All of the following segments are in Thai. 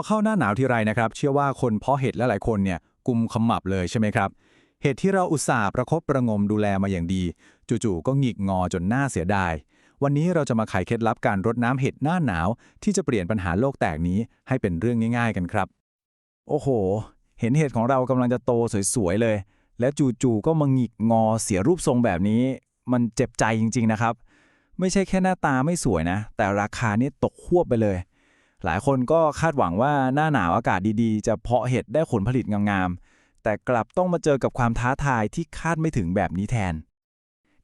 พอเข้าหน้าหนาวทีไรนะครับ เชื่อว่าคนเพาะเห็ดและหลายคนเนี่ยกุมขมับเลยใช่ไหมครับ เห็ดที่เราอุตส่าห์ประคบประงมดูแลมาอย่างดี จู่ๆก็หงิกงอจนหน่าเสียดาย วันนี้เราจะมาไขเคล็ดลับการรดน้ำเห็ดหน้าหนาว ที่จะเปลี่ยนปัญหาโลกแตกนี้ให้เป็นเรื่องง่าย ๆ กันครับ โอ้โห เห็นเห็ดของเรากำลังจะโตสวยๆเลย และจู่ๆก็มาหงิกงอเสียรูปทรงแบบนี้ มันเจ็บใจจริง ๆนะครับ ไม่ใช่แค่หน้าตาไม่สวยนะ แต่ราคานี่ตกควบไปเลย หลายคนก็คาดหวังว่าหน้าหนาวอากาศดีๆ จะเพาะเห็ดได้ผลผลิตงามๆ แต่กลับต้องมาเจอกับความท้าทายที่คาดไม่ถึงแบบนี้แทน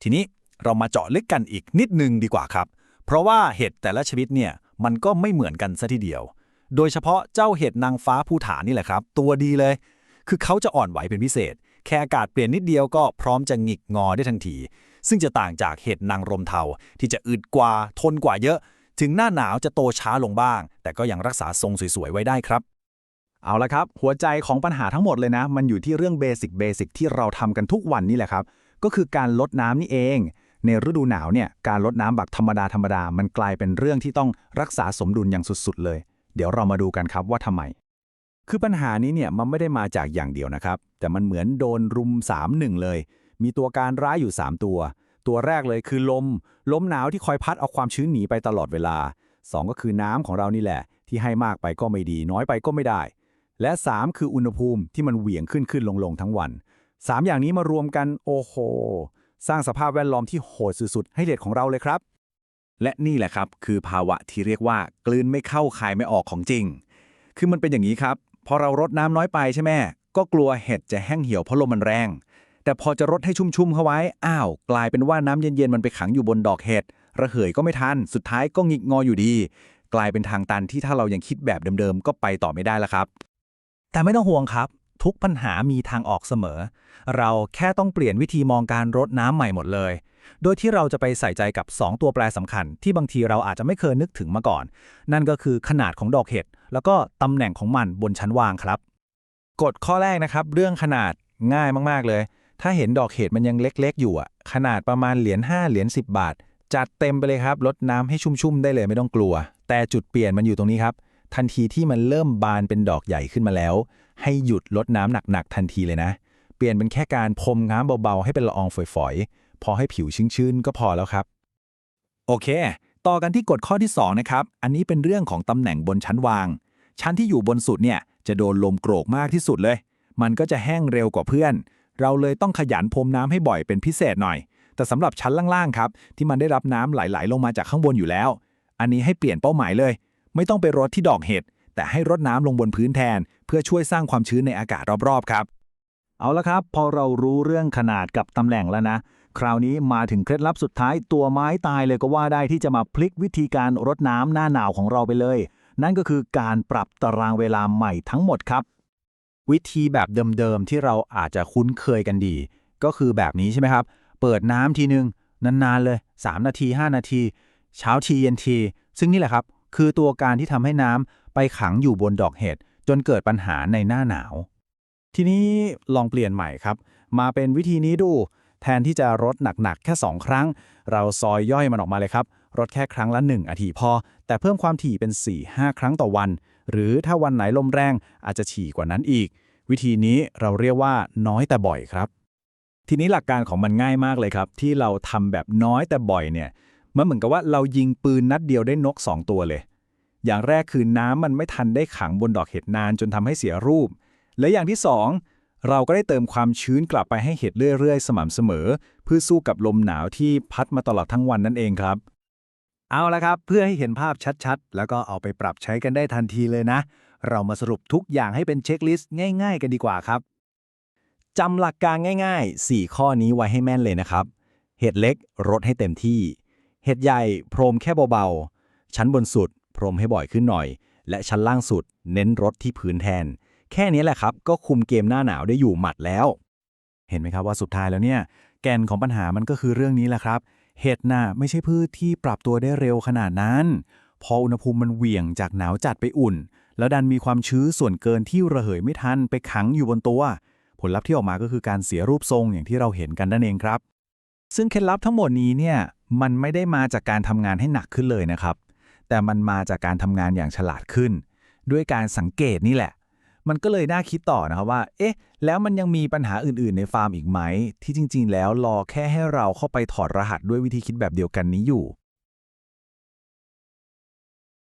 ทีนี้เรามาเจาะลึกกันอีกนิดนึงดีกว่าครับ เพราะว่าเห็ดแต่ละชนิดเนี่ยมันก็ไม่เหมือนกันซะทีเดียว โดยเฉพาะเจ้าเห็ดนางฟ้าภูฐานนี่แหละครับ ตัวดีเลย คือเขาจะอ่อนไหวเป็นพิเศษ แค่อากาศเปลี่ยนนิดเดียวก็พร้อมจะหงิกงอได้ทันที ซึ่งจะต่างจากเห็ดนางรมเทาที่จะอึดกว่าทนกว่าเยอะ ถึงหน้าหนาวจะโตช้าลงบ้าง แต่ก็ยังรักษาทรงสวยๆ ไว้ได้ครับ เอาละครับ หัวใจของปัญหาทั้งหมดเลยนะ มันอยู่ที่เรื่องเบสิกเบสิกที่เราทำกันทุกวันนี่แหละครับ ก็คือการลดน้ำนี่เอง ในฤดูหนาวเนี่ยการลดน้ำแบบธรรมดาธรรมดามันกลายเป็นเรื่องที่ต้องรักษาสมดุลอย่างสุดๆ เลย เดี๋ยวเรามาดูกันครับว่าทำไมคือปัญหานี้เนี่ยมันไม่ได้มาจากอย่างเดียวนะครับ แต่มันเหมือนโดนรุม3 1เลย มีตัวการร้ายอยู่ 3 ตัว ตัวแรกเลยคือลม ลมหนาวที่คอยพัดเอาความชื้นหนีไปตลอดเวลา 2 ก็คือน้ำของเรานี่แหละ ที่ให้มากไปก็ไม่ดี น้อยไปก็ไม่ได้ และ 3 คืออุณหภูมิที่มันเหวี่ยงขึ้นขึ้นลงลงทั้งวัน 3 อย่างนี้มารวมกันโอ้โห สร้างสภาพแวดล้อมที่โหดสุดๆให้เด็ดของเราเลยครับ และนี่แหละครับคือภาวะที่เรียกว่ากลืนไม่เข้าคายไม่ออกของจริง คือมันเป็นอย่างนี้ครับพอเรารดน้ำน้อยไปใช่ไหมก็กลัวเห็ดจะแห้งเหี่ยวเพราะลมมันแรง แต่พอจะรดให้ชุ่มๆเข้าไว้ อ้าว กลายเป็นว่าน้ำเย็นๆมันไปขังอยู่บนดอกเห็ด ระเหยก็ไม่ทัน สุดท้ายก็หงิกงออยู่ดี กลายเป็นทางตันที่ถ้าเรายังคิดแบบเดิมๆ ก็ไปต่อไม่ได้แล้วครับ แต่ไม่ต้องห่วงครับ ทุกปัญหามีทางออกเสมอ เราแค่ต้องเปลี่ยนวิธีมองการรดน้ำใหม่หมดเลย โดยที่เราจะไปใส่ใจกับ 2 ตัวแปรสำคัญ ที่บางทีเราอาจจะไม่เคยนึกถึงมาก่อน นั่นก็คือขนาดของดอกเห็ด แล้วก็ตำแหน่งของมันบนชั้นวางครับ กฎข้อแรกนะครับ เรื่องขนาดง่ายมากๆเลย ถ้าเห็นดอกเห็ดมันยังเล็ก ๆ อยู่อะ ขนาดประมาณเหรียญ5เหรียญ10 บาท จัดเต็มไปเลยครับลดน้ำให้ชุ่มๆได้เลยไม่ต้องกลัว แต่จุดเปลี่ยนมันอยู่ตรงนี้ครับ ทันทีที่มันเริ่มบานเป็นดอกใหญ่ขึ้นมาแล้ว ให้หยุดลดน้ำหนักๆทันทีเลยนะ เปลี่ยนเป็นแค่การพรมน้ำเบาๆให้เป็นละอองฝอยๆพอให้ผิวชื้นๆก็พอแล้วครับ โอเค ต่อกันที่กฎข้อที่2นะครับอันนี้เป็นเรื่องของตำแหน่งบนชั้นวาง ชั้นที่อยู่บนสุดเนี่ยจะโดนลมโกรกมากที่สุดเลย มันก็จะแห้งเร็วกว่าเพื่อน เราเลยต้องขยันพรมน้ำให้บ่อยเป็นพิเศษหน่อย แต่สำหรับชั้นล่างๆครับ ที่มันได้รับน้ำไหลๆลงมาจากข้างบนอยู่แล้ว อันนี้ให้เปลี่ยนเป้าหมายเลย ไม่ต้องไปรดที่ดอกเห็ดแต่ให้รดน้ำลงบนพื้นแทน เพื่อช่วยสร้างความชื้นในอากาศรอบๆครับ เอาละครับ พอเรารู้เรื่องขนาดกับตำแหน่งแล้วนะ คราวนี้มาถึงเคล็ดลับสุดท้ายตัวไม้ตายเลยก็ว่าได้ที่จะมาพลิกวิธีการรดน้ำหน้าหนาวของเราไปเลย นั่นก็คือการปรับตารางเวลาใหม่ทั้งหมดครับ วิธีแบบเดิมๆที่เราอาจจะคุ้นเคยกันดี ก็คือแบบนี้ใช่ไหมครับ เปิดน้ำทีนึง นานๆเลย 3 นาที 5 นาที เช้าทีเย็นที ซึ่งนี่แหละครับ คือตัวการที่ทำให้น้ำไปขังอยู่บนดอกเห็ดจนเกิดปัญหาในหน้าหนาว ทีนี้ลองเปลี่ยนใหม่ครับ มาเป็นวิธีนี้ดู แทนที่จะรดหนักๆ แค่ 2 ครั้ง เราซอยย่อยมันออกมาเลยครับรดแค่ครั้งละ1นาทีพอ แต่เพิ่มความถี่เป็น 4-5 ครั้งต่อวัน หรือถ้าวันไหนลมแรงอาจจะฉี่กว่านั้นอีก วิธีนี้เราเรียกว่าน้อยแต่บ่อยครับ ทีนี้หลักการของมันง่ายมากเลยครับ ที่เราทำแบบน้อยแต่บ่อยเนี่ยมันเหมือนกับว่าเรายิงปืนนัดเดียวได้นก 2 ตัวเลย อย่างแรกคือน้ำมันไม่ทันได้ขังบนดอกเห็ดนานจนทำให้เสียรูป และอย่างที่ 2 เราก็ได้เติมความชื้นกลับไปให้เห็ดเรื่อยๆ สม่ำเสมอ เพื่อสู้กับลมหนาวที่พัดมาตลอดทั้งวันนั่นเองครับ เอาละครับ เพื่อให้เห็นภาพชัดๆ แล้วก็เอาไปปรับใช้กันได้ทันทีเลยนะ เรามาสรุปทุกอย่างให้เป็นเช็คลิสต์ง่ายๆ กันดีกว่าครับจำหลักการง่ายๆ 4 ข้อนี้ไว้ให้แม่นเลยนะครับ เห็ดเล็กรดให้เต็มที่ เห็ดใหญ่พรมแค่เบาๆ ชั้นบนสุด พรมให้บ่อยขึ้นหน่อย และชั้นล่างสุด เน้นรดที่พื้นแทน แค่นี้แหละครับ ก็คุมเกมหน้าหนาวได้อยู่หมัดแล้ว เห็นไหมครับว่าสุดท้ายแล้วเนี่ย แกนของปัญหามันก็คือเรื่องนี้แหละครับ เห็ดน่ะไม่ใช่พืชที่ปรับตัวได้เร็วขนาดนั้น พออุณหภูมิมันเหวี่ยงจากหนาวจัดไปอุ่น แล้วดันมีความชื้นส่วนเกินที่ระเหยไม่ทันไปขังอยู่บนตัว ผลลัพธ์ที่ออกมาก็คือการเสียรูปทรงอย่างที่เราเห็นกันนั่นเองครับ ซึ่งเคล็ดลับทั้งหมดนี้เนี่ยมันไม่ได้มาจากการทำงานให้หนักขึ้นเลยนะครับ แต่มันมาจากการทำงานอย่างฉลาดขึ้น ด้วยการสังเกตนี่แหละ มันก็เลยน่าคิดต่อนะครับว่า เอ๊ะ แล้วมันยังมีปัญหาอื่นๆในฟาร์มอีกไหม ที่จริง ๆ แล้วรอแค่ให้เราเข้าไปถอดรหัสด้วยวิธีคิดแบบเดียวกันนี้อยู่